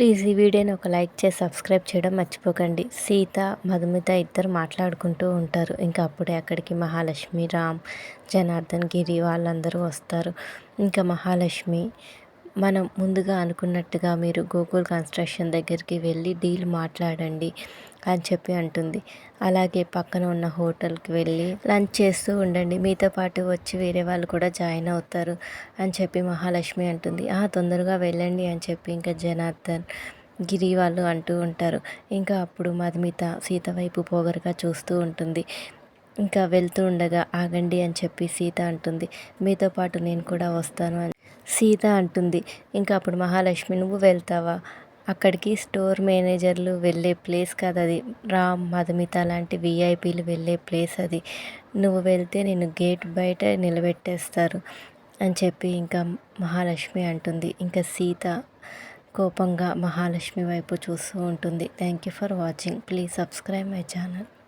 Please ఈ వీడియోని ఒక లైక్ చేసి సబ్స్క్రైబ్ చేయడం మర్చిపోకండి. సీత మధుమిత ఇద్దరు మాట్లాడుకుంటూ ఉంటారు. ఇంకా అప్పుడే అక్కడికి మహాలక్ష్మి రామ్ జనార్దన్ గిరి వాళ్ళందరూ వస్తారు. ఇంకా మహాలక్ష్మి మనం ముందుగా అనుకున్నట్టుగా మీరు గోకుల్ కన్స్ట్రక్షన్ దగ్గరికి వెళ్ళి డీల్ మాట్లాడండి అని చెప్పి అంటుంది. అలాగే పక్కన ఉన్న హోటల్కి వెళ్ళి లంచ్ చేస్తూ ఉండండి. మీతో పాటు వచ్చి వేరే వాళ్ళు కూడా జాయిన్ అవుతారు అని చెప్పి మహాలక్ష్మి అంటుంది. ఆ తొందరగా వెళ్ళండి అని చెప్పి ఇంకా జనార్దన్ గిరి వాళ్ళు అంటూ ఉంటారు. ఇంకా అప్పుడు మధుమిత సీత వైపు పోగరగా చూస్తూ ఉంటుంది. ఇంకా వెళ్తూ ఉండగా ఆగండి అని చెప్పి సీత అంటుంది. మీతో పాటు నేను కూడా వస్తాను అని సీత అంటుంది. ఇంకా అప్పుడు మహాలక్ష్మి నువ్వు వెళ్తావా? అక్కడికి స్టోర్ మేనేజర్లు వెళ్ళే ప్లేస్ కదా అది రామ్ మధుమిత లాంటి విఐపీలు వెళ్ళే ప్లేస్ అది. నువ్వు వెళ్తే నేను గేట్ బయట నిలబెట్టేస్తారు అని చెప్పి ఇంకా మహాలక్ష్మి అంటుంది. ఇంకా సీత కోపంగా మహాలక్ష్మి వైపు చూస్తూ ఉంటుంది. Thank you for watching. Please subscribe my channel.